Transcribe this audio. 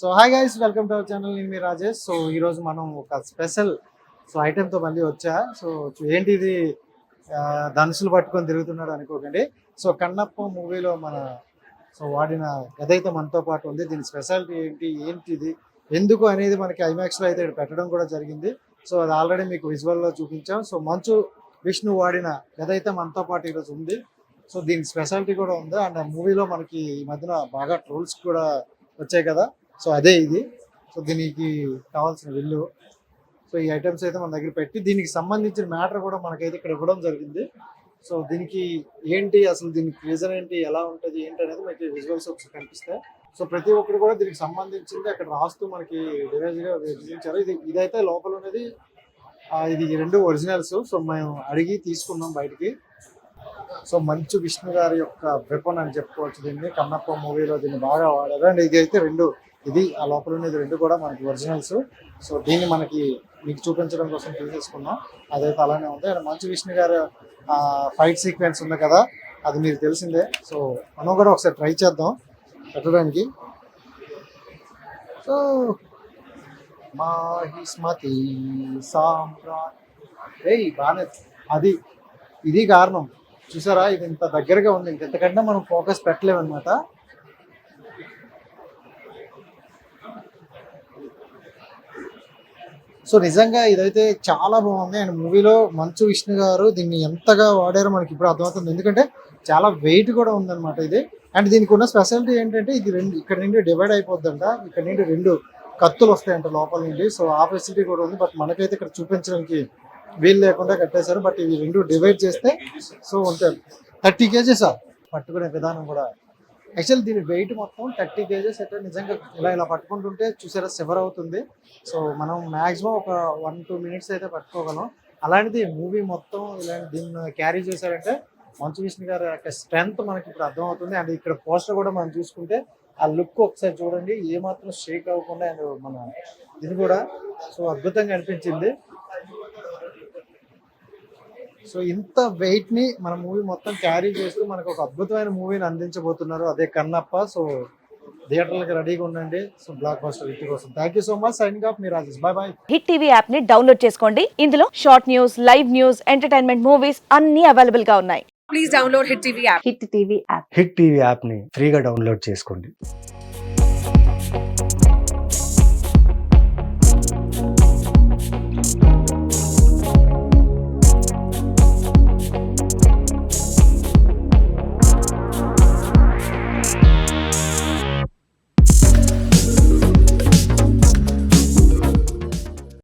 So hi guys welcome to our channel నేను మీ Rajesh. So ఈ రోజు మనం ఒక స్పెషల్ సో ఐటెంతో మళ్ళీ వచ్చా? సో ఏంటి ఇది? ధనుసులు పట్టుకొని తిరుగుతున్నాడు అనుకోకండి. సో కన్నప్ప మూవీలో మన సో వాడిన గదైతే మనతో పాటు ఉంది. దీని స్పెషాలిటీ ఏంటి? ఏంటి ఇది? ఎందుకు అనేది మనకి ఐమాక్స్లో అయితే ఇక్కడ పెట్టడం కూడా జరిగింది. సో అది ఆల్రెడీ మీకు విజువల్లో చూపించాం. సో మంచు విష్ణు వాడిన గదైతే మనతో పాటు ఈరోజు ఉంది. సో దీని స్పెషాలిటీ కూడా ఉంది. అండ్ మూవీలో మనకి ఈ మధ్యన బాగా ట్రోల్స్ కూడా వచ్చాయి కదా. సో అదే ఇది. సో దీనికి కావాల్సిన విల్లు. సో ఈ ఐటమ్స్ అయితే మన దగ్గర పెట్టి దీనికి సంబంధించిన మ్యాటర్ కూడా మనకైతే ఇక్కడ ఇవ్వడం జరిగింది. సో దీనికి ఏంటి అసలు దీనికి రీజన్ ఏంటి ఎలా ఉంటుంది ఏంటి అనేది మనకి విజువల్స్ ఒకసారి కనిపిస్తాయి సో ప్రతి ఒక్కరు కూడా దీనికి సంబంధించింది అక్కడ రాస్తూ మనకి డివైజ్గా విభజించారు ఇది ఇదైతే లోపల ఉన్నది. ఇది రెండు ఒరిజినల్స్ సో మేము అడిగి తీసుకున్నాం బయటికి. సో మంచు విష్ణు గారి యొక్క వెపన్ అని చెప్పుకోవచ్చు దీన్ని. కన్నప్ప మూవీలో దీన్ని బాగా వాడారు. అండ్ ఇది అయితే రెండు ఇది ఆ లోపల ఉన్నది రెండు కూడా మనకి ఒరిజినల్స్. సో దీన్ని మనకి మీకు చూపించడం కోసం తీసేసుకున్నాం అదైతే అలానే ఉంది. అండ్ మంచు విష్ణు గారు ఫైట్ సీక్వెన్స్ ఉంది కదా అది మీకు తెలిసిందే. సో మనం కూడా ఒకసారి ట్రై చేద్దాం పెట్టడానికి. సో మాహిస్మతి సామ్రా ఏయ్ బాగానే అది ఇది కారణం. చూసారా? ఇది ఇంత దగ్గరగా ఉంది. ఇంతకంటే మనం ఫోకస్ పెట్టలేము అనమాట సో నిజంగా ఇదైతే చాలా బాగుంది. అండ్ మూవీలో మంచు విష్ణు గారు దీన్ని ఎంతగా వాడారో మనకి ఇప్పుడు అర్థమవుతుంది. ఎందుకంటే చాలా వెయిట్ కూడా ఉందన్నమాట ఇది. అండ్ దీనికి ఉన్న స్పెషాలిటీ ఏంటంటే ఇది రెండు ఇక్కడ నుండి డివైడ్ అయిపోద్దంట. ఇక్కడ నుండి రెండు కత్తులు వస్తాయంట లోపల నుండి. సో ఆ ఫెసిలిటీ కూడా ఉంది. బట్ మనకైతే ఇక్కడ చూపించడానికి వీలు లేకుండా కట్టేశారు. బట్ ఇవి రెండు డివైడ్ చేస్తే సో ఉంటారు థర్టీ కేజీ సార్ పట్టుకునే విధానం కూడా యాక్చువల్ దీని వెయిట్ మొత్తం థర్టీ కేజెస్ అయితే నిజంగా ఇలా ఇలా పట్టుకుంటుంటే చూసారా సివర్ అవుతుంది. సో మనం మాక్సిమం ఒక వన్ టూ మినిట్స్ అయితే పట్టుకోగలం. అలాంటిది మూవీ మొత్తం ఇలాంటి దీన్ని క్యారీ చేశారంటే మంచు విష్ణు గారి యొక్క స్ట్రెంగ్త్ మనకి ఇప్పుడు అర్థమవుతుంది. అండ్ ఇక్కడ పోస్టర్ కూడా మనం చూసుకుంటే ఆ లుక్ ఒకసారి చూడండి ఏ మాత్రం షేక్ అవ్వకుండా అండ్ మన ఇది కూడా సో అద్భుతంగా అనిపించింది. సో ఇంత వెయిట్ని మన మూవీ మొత్తం క్యారీ చేస్తూ మనకు ఒక అద్భుతమైన మూవీని అందించబోతున్నారు అదే కన్నప్ప. సో థియేటర్లకు రెడీగా ఉండండి. సో బ్లాక్ బస్టర్ హిట్ కోసం. Thank you so much signing off me Rajesh. Bye bye hit TV యాప్ని డౌన్లోడ్ చేసుకోండి. ఇందులో short news live news entertainment movies అన్ని అవైలబుల్గా ఉన్నాయి. Please download Hit TV app. Hit TV app hit TV యాప్ని ఫ్రీగా download చేసుకోండి.